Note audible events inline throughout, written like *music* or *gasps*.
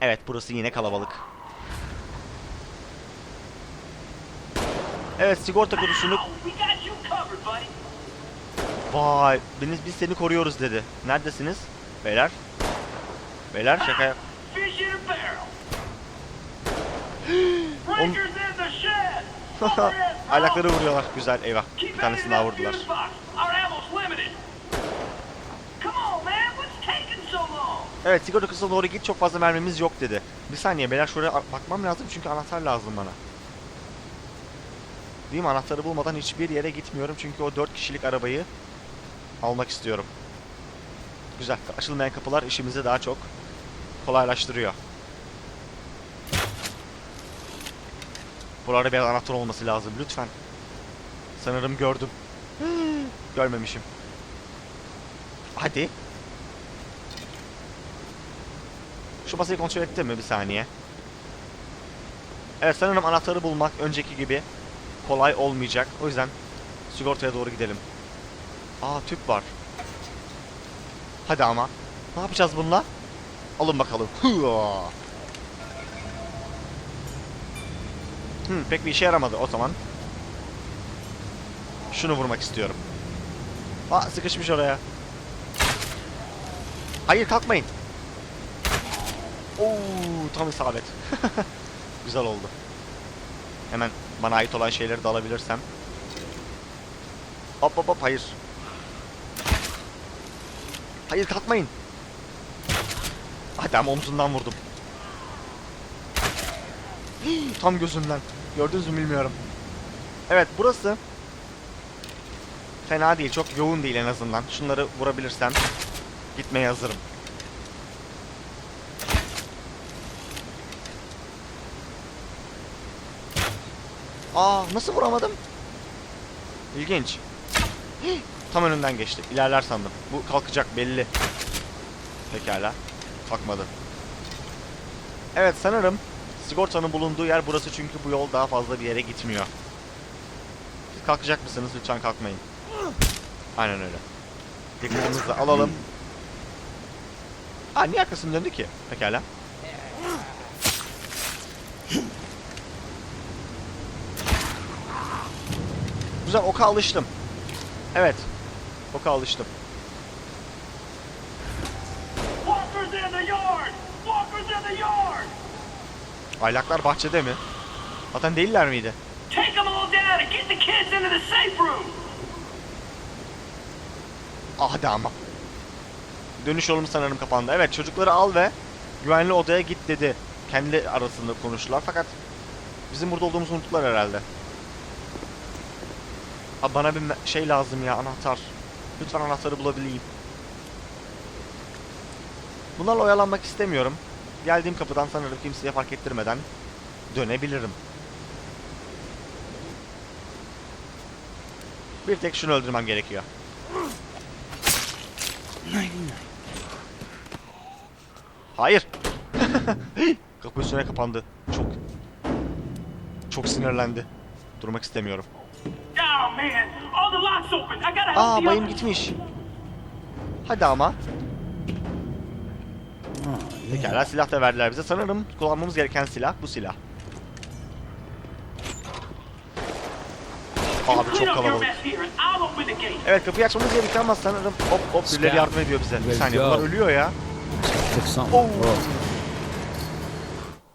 Evet burası yine kalabalık. Evet sigorta kuruluşunu... Vay biz, biz seni koruyoruz dedi. Neredesiniz? Beyler. Beyler şaka yap. Fish in a barrel. *gasps* Breakers in the shed. *laughs* Over it, bro. Aylakları vuruyorlar. Güzel eyvah. Bir tanesini daha vurdular. Evet sigorta kısmına doğru git çok fazla mermimiz yok dedi. Bir saniye beyler şuraya bakmam lazım çünkü anahtar lazım bana. Değil mi anahtarı bulmadan hiçbir yere gitmiyorum çünkü o 4 kişilik arabayı almak istiyorum. Güzel açılmayan kapılar işimizi daha çok kolaylaştırıyor. Buralarda bir anahtar olması lazım lütfen. Sanırım gördüm. *gasps* Görmemişim. Hadi. Şu masayı kontrol ettim mi bir saniye? Evet sanırım anahtarı bulmak önceki gibi kolay olmayacak. O yüzden sigortaya doğru gidelim. Aa tüp var. Hadi ama. Ne yapacağız bununla? Alın bakalım. Hmm, pek bir işe yaramadı o zaman. Şunu vurmak istiyorum. Aa sıkışmış oraya. Hayır kalkmayın. Oo tam isabet. *laughs* Güzel oldu. Hemen bana ait olan şeyleri de alabilirsem. Hop hop hop hayır. Hayır kalkmayın. Hadi ama omzundan vurdum. Tam gözünden. Gördünüz mü bilmiyorum. Evet burası fena değil. Çok yoğun değil en azından. Şunları vurabilirsem gitmeye hazırım. Aa nasıl vuramadım? İlginç. Tam önünden geçti. İlerler sandım. Bu kalkacak belli. Pekala. Kalkmadı. Evet sanırım sigortanın bulunduğu yer burası çünkü bu yol daha fazla bir yere gitmiyor. Siz kalkacak mısınız? Lütfen kalkmayın. Aynen öyle. Dikkatimizi alalım. Aa niye arkasını döndü ki? Pekala. Güzel oka alıştım. Evet. Oka alıştım. Aylaklar bahçede mi? Zaten değiller miydi? Ah hadi ama. Dönüş yolum sanırım kapandı. Evet çocukları al ve güvenli odaya git dedi. Kendi arasında konuştular fakat bizim burada olduğumuzu unuttular herhalde. Abi bana bir şey lazım ya anahtar. Lütfen anahtarı bulabileyim. Bunlarla oyalanmak istemiyorum. Geldiğim kapıdan sanırım kimseye fark ettirmeden dönebilirim. Bir tek şunu öldürmem gerekiyor. Hayır. *laughs* Kapı üstüne kapandı. Çok çok sinirlendi. Durmak istemiyorum. Aa bayım gitmiş. Hadi ama. Pekala silah da verdiler bize. Sanırım kullanmamız gereken silah bu silah. Abi çok kalabalık. Evet kapıyı açmamız gerekiyor ama sanırım hop hop birileri yardım ediyor bize. Bir saniye bunlar ölüyor ya. Whoa.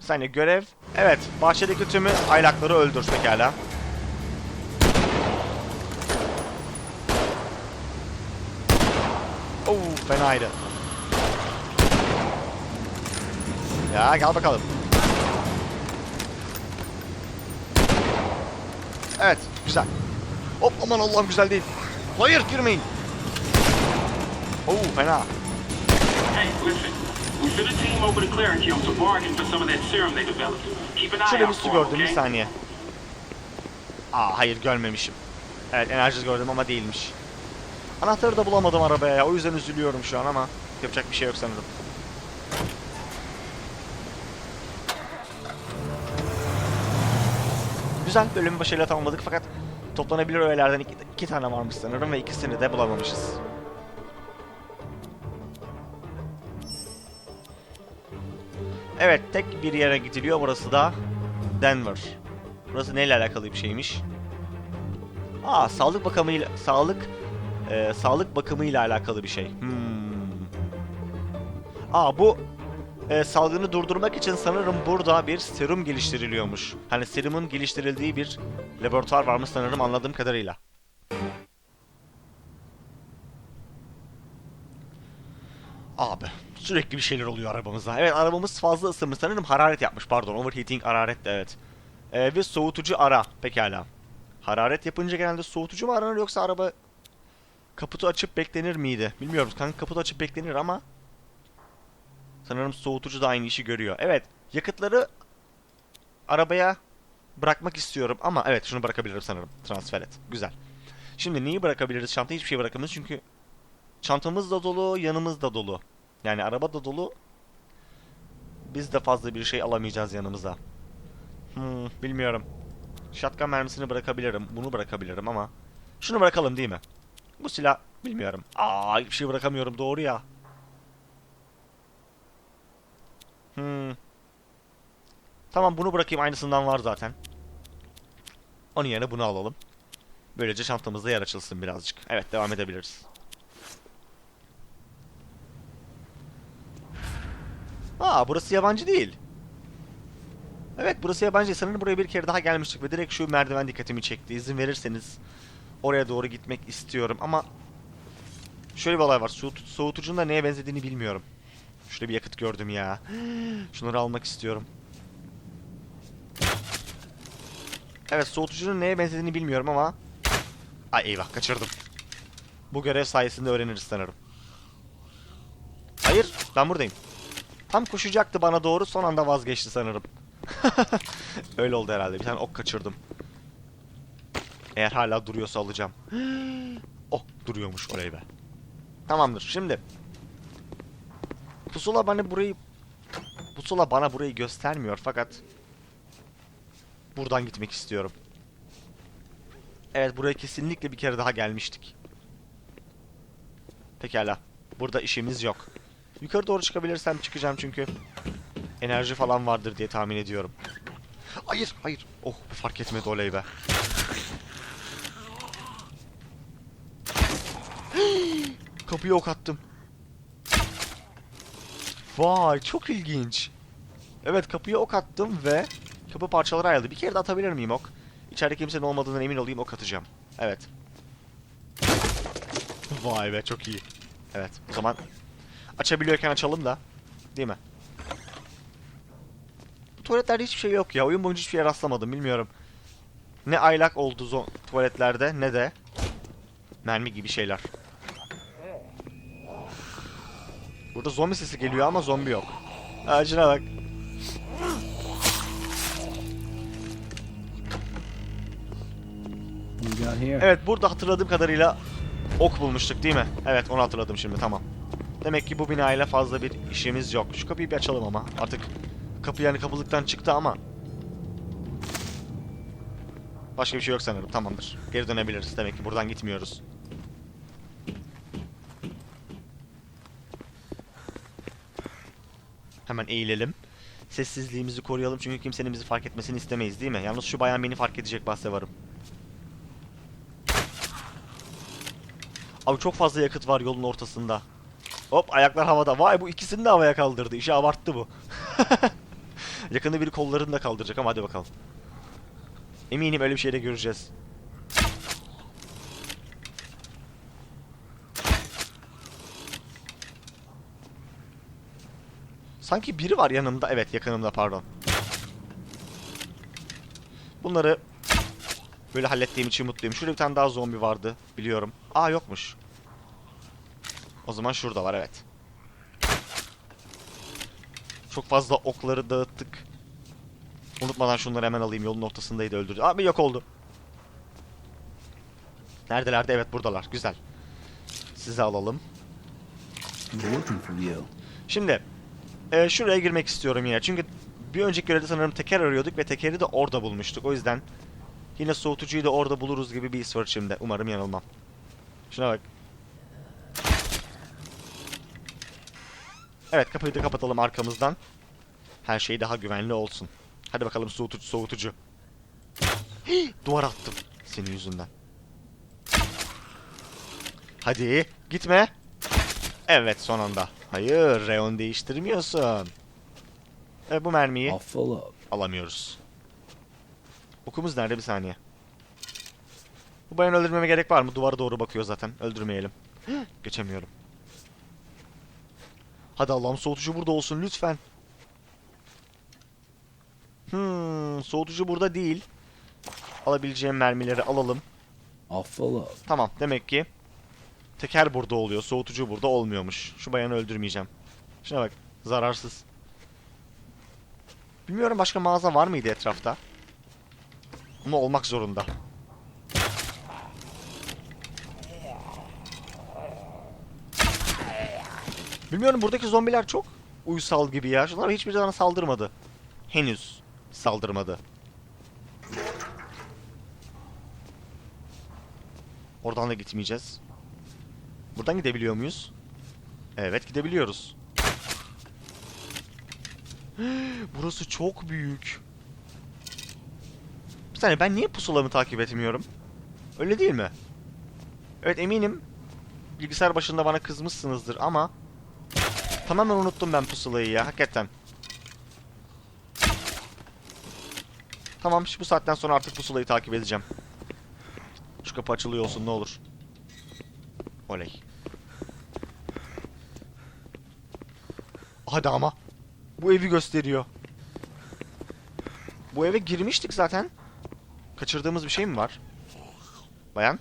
Bir saniye görev. Evet bahçedeki tümü aylakları öldür pekala. Oo fenaydı. Ya gel bakalım. Evet güzel. Hop aman Allah'ım güzel değil. Hayır girmeyin. Oo fena. Hey, listen. We sent a team over to Clarence Hill to bargain for some of that serum they developed. Keep an eye Şöyle bir out su for 'em, gördüm bir saniye. Aa hayır görmemişim. Evet enerji gördüm ama değilmiş. Anahtarı da bulamadım arabaya ya. O yüzden üzülüyorum şu an ama yapacak bir şey yok sanırım. Güzel bölümü başarıyla tamamladık fakat toplanabilir öğelerden iki, iki tane varmış sanırım ve ikisini de bulamamışız. Evet tek bir yere gidiliyor burası da Denver. Burası neyle alakalı bir şeymiş? Aa sağlık bakımıyla sağlık e, sağlık bakımıyla alakalı bir şey. Hmm. Aa bu e, salgını durdurmak için sanırım burada bir serum geliştiriliyormuş. Hani serumun geliştirildiği bir laboratuvar varmış sanırım anladığım kadarıyla. Abi sürekli bir şeyler oluyor arabamızda. Evet arabamız fazla ısınmış sanırım hararet yapmış pardon overheating hararet de evet. Ee, ve soğutucu ara pekala. Hararet yapınca genelde soğutucu mu aranır yoksa araba kaputu açıp beklenir miydi? Bilmiyorum kanka kaputu açıp beklenir ama sanırım soğutucu da aynı işi görüyor. Evet yakıtları arabaya bırakmak istiyorum ama evet şunu bırakabilirim sanırım. Transfer et. Güzel. Şimdi neyi bırakabiliriz çantaya? Hiçbir şey bırakamayız çünkü çantamız da dolu, yanımız da dolu. Yani araba da dolu. Biz de fazla bir şey alamayacağız yanımıza. Hmm, bilmiyorum. Shotgun mermisini bırakabilirim. Bunu bırakabilirim ama. Şunu bırakalım değil mi? Bu silah bilmiyorum. Aa hiçbir şey bırakamıyorum doğru ya. Hmm. Tamam bunu bırakayım aynısından var zaten. Onun yerine bunu alalım. Böylece çantamızda yer açılsın birazcık. Evet devam edebiliriz. Aa burası yabancı değil. Evet burası yabancı. Sanırım buraya bir kere daha gelmiştik ve direkt şu merdiven dikkatimi çekti. İzin verirseniz oraya doğru gitmek istiyorum ama şöyle bir olay var. Soğut soğutucunun da neye benzediğini bilmiyorum. Şurada bir yakıt gördüm ya. *gasps* Şunları almak istiyorum. Evet soğutucunun neye benzediğini bilmiyorum ama Ay eyvah kaçırdım. Bu görev sayesinde öğreniriz sanırım. Hayır ben buradayım. Tam koşacaktı bana doğru son anda vazgeçti sanırım. *laughs* Öyle oldu herhalde. Bir tane ok kaçırdım. Eğer hala duruyorsa alacağım. *gasps* oh duruyormuş oley be. Tamamdır şimdi. Pusula bana burayı Pusula bana burayı göstermiyor fakat buradan gitmek istiyorum. Evet buraya kesinlikle bir kere daha gelmiştik. Pekala. Burada işimiz yok. Yukarı doğru çıkabilirsem çıkacağım çünkü enerji falan vardır diye tahmin ediyorum. Hayır, hayır. Oh, fark etmedi oley be. Kapıyı ok attım. Vay, çok ilginç. Evet, kapıya ok attım ve kapı parçalara ayrıldı. Bir kere de atabilir miyim ok? İçeride kimsenin olmadığından emin olayım ok atacağım. Evet. Vay be, çok iyi. Evet, o zaman açabiliyorken açalım da. Değil mi? Bu tuvaletlerde hiçbir şey yok ya. Oyun boyunca hiçbir şeye rastlamadım. Bilmiyorum. Ne aylak oldu tuvaletlerde ne de mermi gibi şeyler. Burada zombi sesi geliyor ama zombi yok. Ağacına bak. Evet burada hatırladığım kadarıyla ok bulmuştuk değil mi? Evet onu hatırladım şimdi tamam. Demek ki bu binayla fazla bir işimiz yok. Şu kapıyı bir açalım ama. Artık kapı yani kapılıktan çıktı ama. Başka bir şey yok sanırım. Tamamdır. Geri dönebiliriz. Demek ki buradan gitmiyoruz. Hemen eğilelim. Sessizliğimizi koruyalım çünkü kimsenin bizi fark etmesini istemeyiz değil mi? Yalnız şu bayan beni fark edecek bahse varım. Abi çok fazla yakıt var yolun ortasında. Hop ayaklar havada. Vay bu ikisini de havaya kaldırdı. İşi abarttı bu. *laughs* Yakında biri kollarını da kaldıracak ama hadi bakalım. Eminim öyle bir şey de göreceğiz. Sanki biri var yanımda. Evet yakınımda pardon. Bunları böyle hallettiğim için mutluyum. Şurada bir tane daha zombi vardı. Biliyorum. Aa yokmuş. O zaman şurada var evet. Çok fazla okları dağıttık. Unutmadan şunları hemen alayım. Yolun ortasındaydı öldürdü. Abi yok oldu. Neredelerdi? Evet buradalar. Güzel. Sizi alalım. Şimdi e, şuraya girmek istiyorum yine. Çünkü bir önceki görevde sanırım teker arıyorduk ve tekeri de orada bulmuştuk. O yüzden yine soğutucuyu da orada buluruz gibi bir his var içimde. Umarım yanılmam. Şuna bak. Evet kapıyı da kapatalım arkamızdan. Her şey daha güvenli olsun. Hadi bakalım soğutucu soğutucu. Hii, duvar attım senin yüzünden. Hadi gitme. Evet son anda. Hayır reyon değiştirmiyorsun. E, bu mermiyi alamıyoruz. Okumuz nerede bir saniye. Bu bayanı öldürmeme gerek var mı? Duvara doğru bakıyor zaten. Öldürmeyelim. *gasps* Geçemiyorum. Hadi Allah'ım soğutucu burada olsun lütfen. Hmm, soğutucu burada değil. Alabileceğim mermileri alalım. Up. Tamam demek ki teker burada oluyor. Soğutucu burada olmuyormuş. Şu bayanı öldürmeyeceğim. Şuna bak. Zararsız. Bilmiyorum başka mağaza var mıydı etrafta? Ama olmak zorunda. Bilmiyorum buradaki zombiler çok uysal gibi ya. Şunlar hiçbir zaman saldırmadı. Henüz saldırmadı. Oradan da gitmeyeceğiz. Buradan gidebiliyor muyuz? Evet gidebiliyoruz. *gasps* Burası çok büyük. Bir saniye ben niye pusulamı takip etmiyorum? Öyle değil mi? Evet eminim bilgisayar başında bana kızmışsınızdır ama tamamen unuttum ben pusulayı ya hakikaten. Tamam bu saatten sonra artık pusulayı takip edeceğim. Şu kapı açılıyor olsun ne olur. Oley. Hadi ama. Bu evi gösteriyor. Bu eve girmiştik zaten. Kaçırdığımız bir şey mi var? Bayan?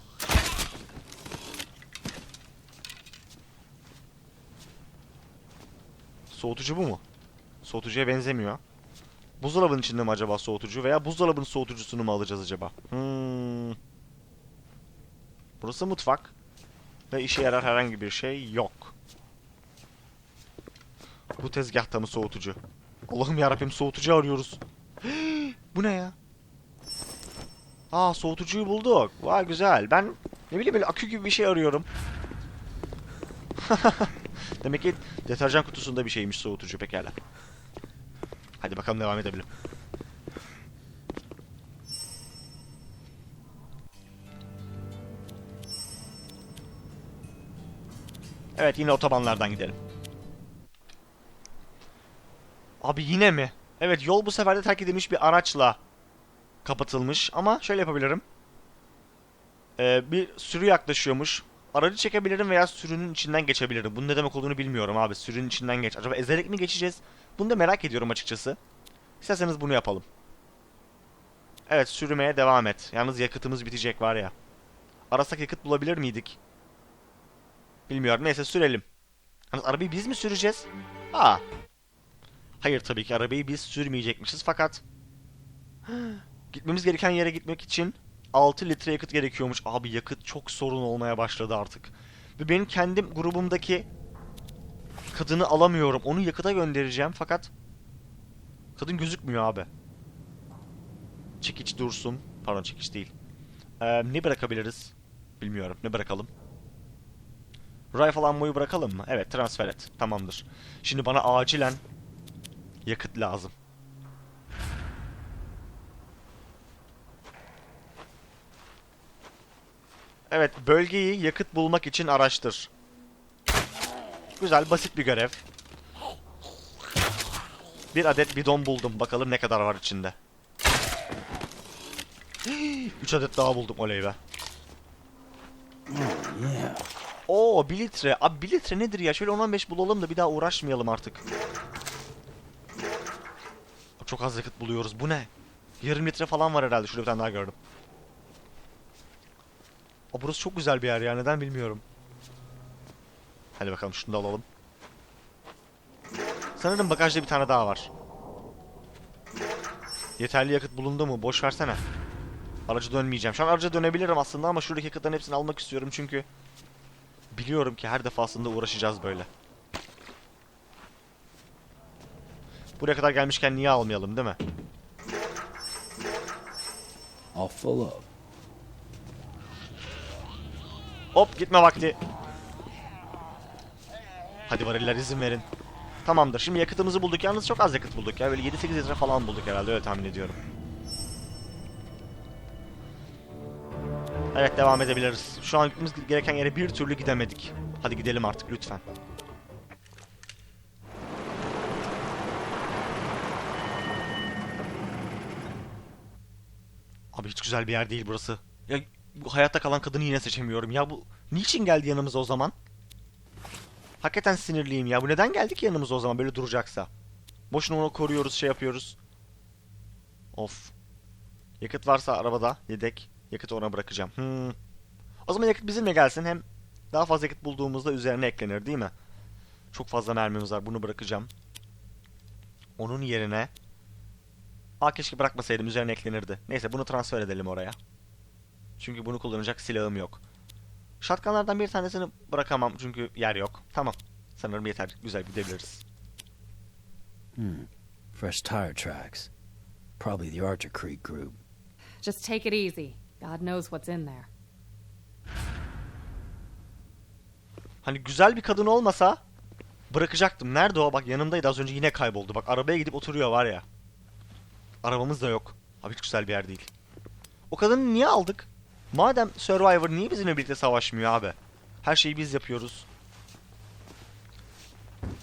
Soğutucu bu mu? Soğutucuya benzemiyor. Buzdolabının içinde mi acaba soğutucu veya buzdolabının soğutucusunu mu alacağız acaba? Hmm. Burası mutfak. Ve işe yarar herhangi bir şey yok. Bu tezgahta mı soğutucu? Allah'ım yarabbim soğutucu arıyoruz. *gasps* Bu ne ya? Aa soğutucuyu bulduk. Vay güzel. Ben ne bileyim böyle akü gibi bir şey arıyorum. *laughs* Demek ki deterjan kutusunda bir şeymiş soğutucu pekala. Hadi bakalım devam edelim. Evet yine otobanlardan gidelim. Abi yine mi? Evet yol bu sefer de terk edilmiş bir araçla kapatılmış ama şöyle yapabilirim. Ee, bir sürü yaklaşıyormuş. Aracı çekebilirim veya sürünün içinden geçebilirim. Bunun ne demek olduğunu bilmiyorum abi. Sürünün içinden geç. Acaba ezerek mi geçeceğiz? Bunu da merak ediyorum açıkçası. İsterseniz bunu yapalım. Evet sürümeye devam et. Yalnız yakıtımız bitecek var ya. Arasak yakıt bulabilir miydik? Bilmiyorum. Neyse sürelim. Yalnız arabayı biz mi süreceğiz? Aa. Hayır tabii ki arabayı biz sürmeyecekmişiz fakat gitmemiz gereken yere gitmek için 6 litre yakıt gerekiyormuş. Abi yakıt çok sorun olmaya başladı artık. Ve benim kendim grubumdaki kadını alamıyorum. Onu yakıta göndereceğim fakat kadın gözükmüyor abi. Çekiç dursun. Pardon çekiç değil. Ee, ne bırakabiliriz? Bilmiyorum. Ne bırakalım? Rifle ammo'yu bırakalım mı? Evet transfer et. Tamamdır. Şimdi bana acilen yakıt lazım. Evet bölgeyi yakıt bulmak için araştır. Güzel basit bir görev. Bir adet bidon buldum. Bakalım ne kadar var içinde. *gasps* 3 adet daha buldum oley be. Oo 1 litre. Abi 1 litre nedir ya? Şöyle 10-15 bulalım da bir daha uğraşmayalım artık. Çok az yakıt buluyoruz. Bu ne? Yarım litre falan var herhalde. Şurada bir tane daha gördüm. Aa, burası çok güzel bir yer ya. Neden bilmiyorum. Hadi bakalım şunu da alalım. Sanırım bagajda bir tane daha var. Yeterli yakıt bulundu mu? Boş versene. Aracı dönmeyeceğim. Şu an araca dönebilirim aslında ama şuradaki yakıtların hepsini almak istiyorum çünkü biliyorum ki her defasında uğraşacağız böyle. Buraya kadar gelmişken niye almayalım değil mi? Up. Hop gitme vakti. Hadi variller izin verin. Tamamdır. Şimdi yakıtımızı bulduk. Yalnız çok az yakıt bulduk ya. Böyle 7-8 litre falan bulduk herhalde. Öyle tahmin ediyorum. Evet devam edebiliriz. Şu an gitmemiz gereken yere bir türlü gidemedik. Hadi gidelim artık lütfen. Abi hiç güzel bir yer değil burası. Ya bu hayatta kalan kadını yine seçemiyorum. Ya bu niçin geldi yanımıza o zaman? Hakikaten sinirliyim ya. Bu neden geldi ki yanımıza o zaman böyle duracaksa? Boşuna onu koruyoruz, şey yapıyoruz. Of. Yakıt varsa arabada yedek. Yakıtı ona bırakacağım. Hmm. O zaman yakıt bizimle gelsin. Hem daha fazla yakıt bulduğumuzda üzerine eklenir değil mi? Çok fazla mermimiz var. Bunu bırakacağım. Onun yerine... Aa keşke bırakmasaydım. Üzerine eklenirdi. Neyse bunu transfer edelim oraya. Çünkü bunu kullanacak silahım yok. Shotgunlardan bir tanesini bırakamam çünkü yer yok. Tamam. Sanırım yeter. Güzel gidebiliriz. Hmm. Fresh tire tracks. Probably the Archer Creek group. Just take it easy. God knows what's in there. Hani güzel bir kadın olmasa bırakacaktım. Nerede o? Bak yanımdaydı az önce yine kayboldu. Bak arabaya gidip oturuyor var ya. Arabamız da yok. Abi hiç güzel bir yer değil. O kadını niye aldık? Madem Survivor niye bizimle birlikte savaşmıyor abi? Her şeyi biz yapıyoruz.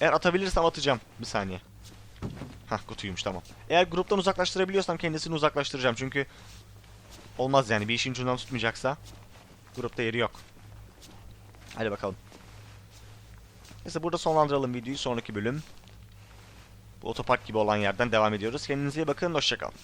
Eğer atabilirsem atacağım. Bir saniye. Hah kutuymuş tamam. Eğer gruptan uzaklaştırabiliyorsam kendisini uzaklaştıracağım. Çünkü olmaz yani bir işin ucundan tutmayacaksa grupta yeri yok. Hadi bakalım. Neyse burada sonlandıralım videoyu. Sonraki bölüm bu otopark gibi olan yerden devam ediyoruz. Kendinize iyi bakın. Hoşçakalın.